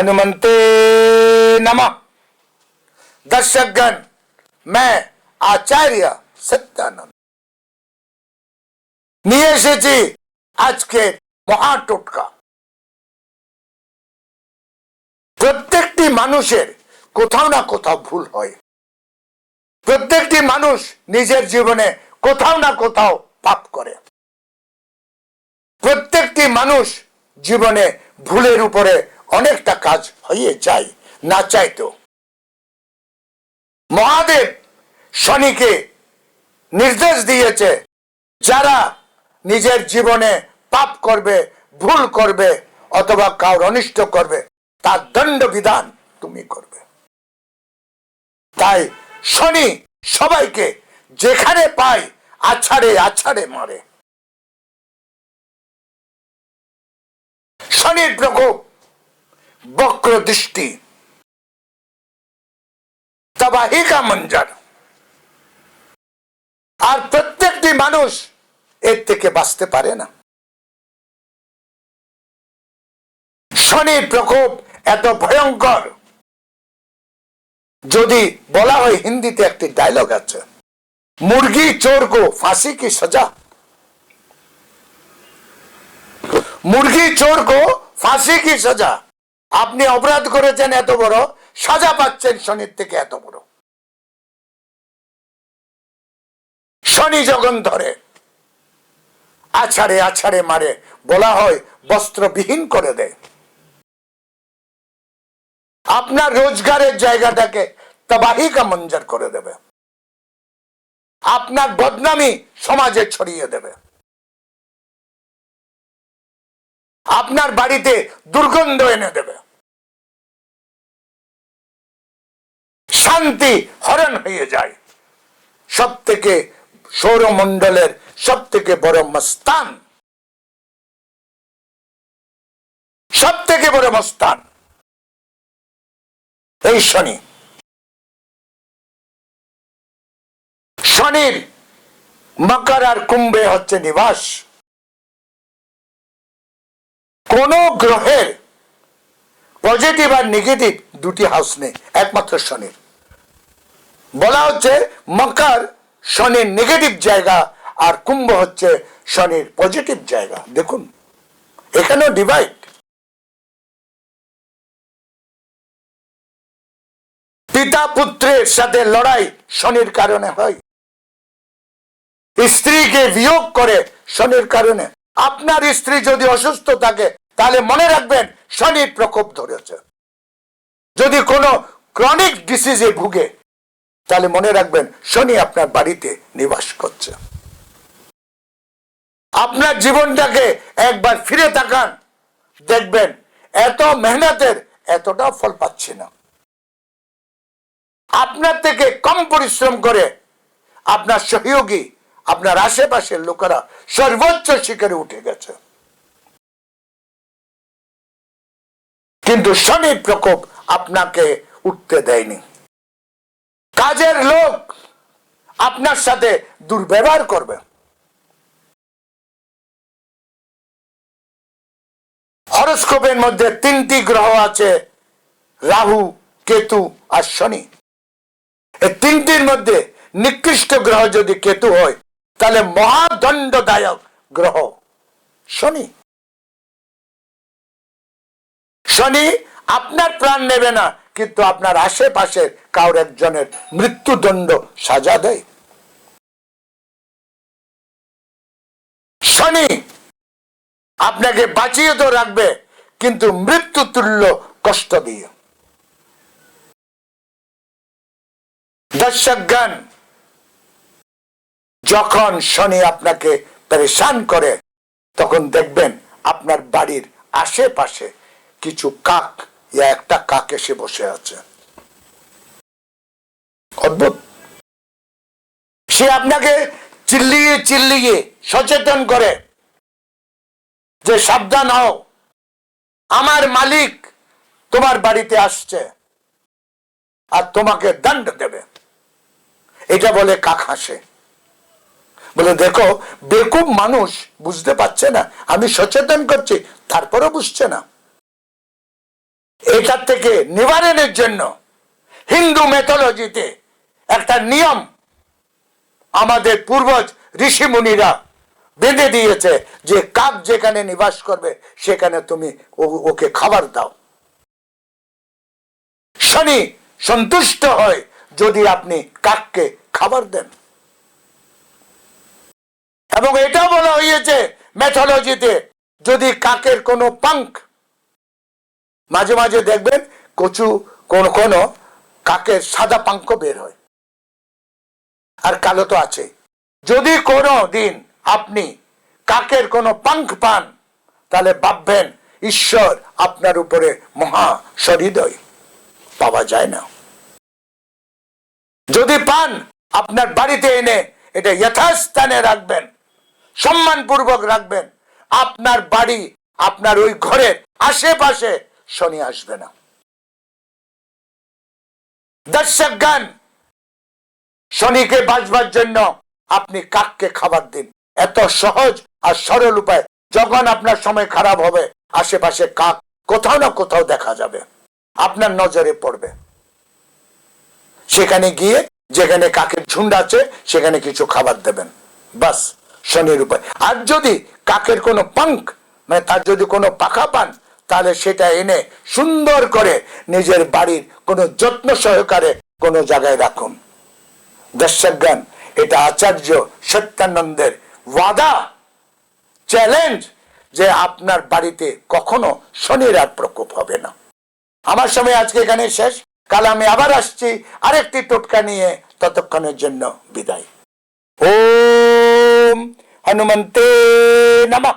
हनुमंते नमः दर्शकगण मैं আচার্য সত্যানন্দ নিয়ে এসেছি আজকে মহাটোটকা প্রত্যেকটি মানুষের কোথাও না কোথাও ভুল হয় প্রত্যেকটি মানুষ নিজের জীবনে কোথাও না কোথাও পাপ করে প্রত্যেকটি মানুষ জীবনে ভুলের উপরে অনেকটা কাজ হয়ে যায়, না চাইতো মহাদেব শনিকে নির্দেশ দিয়েছে, যারা নিজের জীবনে পাপ করবে, ভুল করবে, অথবা কাউর অনিষ্ট করবে, তার দণ্ড বিধান তুমি করবে। তাই শনি সবাইকে যেখানে পায়, আছাড়ে আছাড়ে মারে। শনির প্রকোপ দৃষ্টি। তবাহি কা মঞ্জার। আর প্রত্যেকটি মানুষ এর থেকে বাঁচতে পারে না। শনির প্রকোপ এত ভয়ঙ্কর। যদি বলা হয় হিন্দিতে একটি ডায়লগ আছে, মুরগি, চোর কো ফাঁসি কি সজা? মুরগি, চোর কো ফাঁসি কি সাজা? আপনি অপরাধ করেছেন এত বড়, সাজা পাচ্ছেন শনির থেকে এত বড়। শনি যখন ধরে, আছাড়ে আছাড়ে মারে, বলা হয় বস্ত্রবিহীন করে দেয়। আপনার রোজগারের জায়গাটাকে তবাহিকা মঞ্জর করে দেবে। আপনার বদনামি সমাজে ছড়িয়ে দেবে। আপনার বাড়িতে দুর্গন্ধ এনে দেবে। শান্তি হরণ হয়ে যায়। সব থেকে সৌরমণ্ডলের সব থেকে বড় মস্তান। সব থেকে বড় মস্তান। এই শনি। শনির মকর আর কুম্ভে হচ্ছে নিবাস। কোন গ্রহের পজিটিভ আর নেগেটিভ দুটি হাউস নেই, একমাত্র শনির। বলা হচ্ছে মকর শনির নেগেটিভ জায়গা আর কুম্ভ হচ্ছে শনির পজিটিভ জায়গা। দেখুন, এখানেও ডিভাইড পিতা পুত্রের সাথে লড়াই শনির কারণে হয়। স্ত্রীকে বিয়োগ করে শনির কারণে। আপনার স্ত্রী যদি অসুস্থ থাকে, তাহলে মনে রাখবেন শনির প্রকোপ ধরেছে। যদি কোনো ক্রনিক ডিসিজে ভুগে, তাহলে মনে রাখবেন, শনি আপনার বাড়িতে নিবাস করছে। আপনার জীবনটাকে একবার ফিরে তাকান, দেখবেন, এত মেহনতের এতটা ফল পাচ্ছি না। আপনার থেকে কম পরিশ্রম করে আপনার সহযোগী আপনার আশেপাশের লোকেরা সর্বোচ্চ শিখরে উঠে গেছে। কিন্তু শনির প্রকোপ আপনাকে উঠতে দেয়নি। কাজের লোক আপনার সাথে দুর্ব্যবহার করবে। হরস্কোপের মধ্যে তিনটি গ্রহ আছে, রাহু, কেতু আর শনি। এই তিনটির মধ্যে নিকৃষ্ট গ্রহ যদি কেতু হয় তাহলে মহাদণ্ডদায়ক গ্রহ। শনি। শনি আপনার প্রাণ নেবে না, কিন্তু আপনার আশেপাশের কাউর একজনের মৃত্যুদণ্ড সাজা দেয়। শনি আপনাকে বাঁচিয়ে তো রাখবে, কিন্তু মৃত্যু তুল্য কষ্ট দিয়ে। দর্শকগণ যখন শনি আপনাকে পরেশান করে, তখন দেখবেন আপনার বাড়ির আশেপাশে কিছু কাক ইয়া একটা কাক এসে বসে আছে। অদ্ভুত। সে আপনাকে চিল্লিয়ে চিল্লিয়ে সচেতন করে যে, সাবধান হও। আমার মালিক তোমার বাড়িতে আসছে আর তোমাকে দণ্ড দেবে। এটা বলে কাক হাসে। বলে, দেখো, বেকুব মানুষ বুঝতে পারছে না। আমি সচেতন করছি, তারপরও বুঝছে না। এটার থেকে নিবারণের জন্য হিন্দু মেথোলজিতে একটা নিয়ম আমাদের পূর্বজ ঋষি মুনিরা বেঁধে দিয়েছে যে, কাক যেখানে নিবাস করবে, সেখানে তুমি ওকে খাবার দাও। শনি সন্তুষ্ট হয় যদি আপনি কাককে খাবার দেন। এবং এটা বলা হয়েছে মেথোলজিতে যদি কাকের কোনো পাঙ্ক মাঝে মাঝে দেখবেন কচু কোন কোন কাকের সাদা পাঙ্ক বের হয়। আর কালো তো আছে। যদি কোনো দিন আপনি কাকের কোনো পাঙ্ক পান, তাহলে ভাববেন, ঈশ্বর আপনার উপরে মহা সহৃদয়। পাওয়া যায় না। যদি পান, আপনার বাড়িতে এনে এটা যথাস্থানে রাখবেন। সম্মানপূর্বক রাখবেন। আপনার বাড়ি, আপনার ওই ঘরের আশেপাশে শনি আসবে না। দর্শক গান, শনিকে বাঁচবার জন্য আপনি কাককে খাবার দিন। এত সহজ আর সরল উপায়। যখন আপনার সময় খারাপ হবে, আশেপাশে কাক কোথাও না কোথাও দেখা যাবে। আপনার নজরে পড়বে। সেখানে গিয়ে, যেখানে কাকের ঝুন্ড আছে, সেখানে কিছু খাবার দেবেন। বাস। শনির উপায় আর যদি কাকের কোনো পাঙ্ক মানে তার যদি কোনো পাখা পান, তাহলে সেটা এনে সুন্দর করে নিজের বাড়ির কোনো যত্ন সহকারে কোনো জায়গায় রাখুন। দর্শক এটা আচার্য সত্যানন্দের ওয়াদা, চ্যালেঞ্জ যে আপনার বাড়িতে কখনো শনির আর প্রকোপ হবে না। আমার সময় আজকে এখানে শেষ। কাল আমি আবার আসছি আরেকটি টোটকা নিয়ে। ততক্ষণের জন্য বিদায়। ওম हनुमन्ते नमः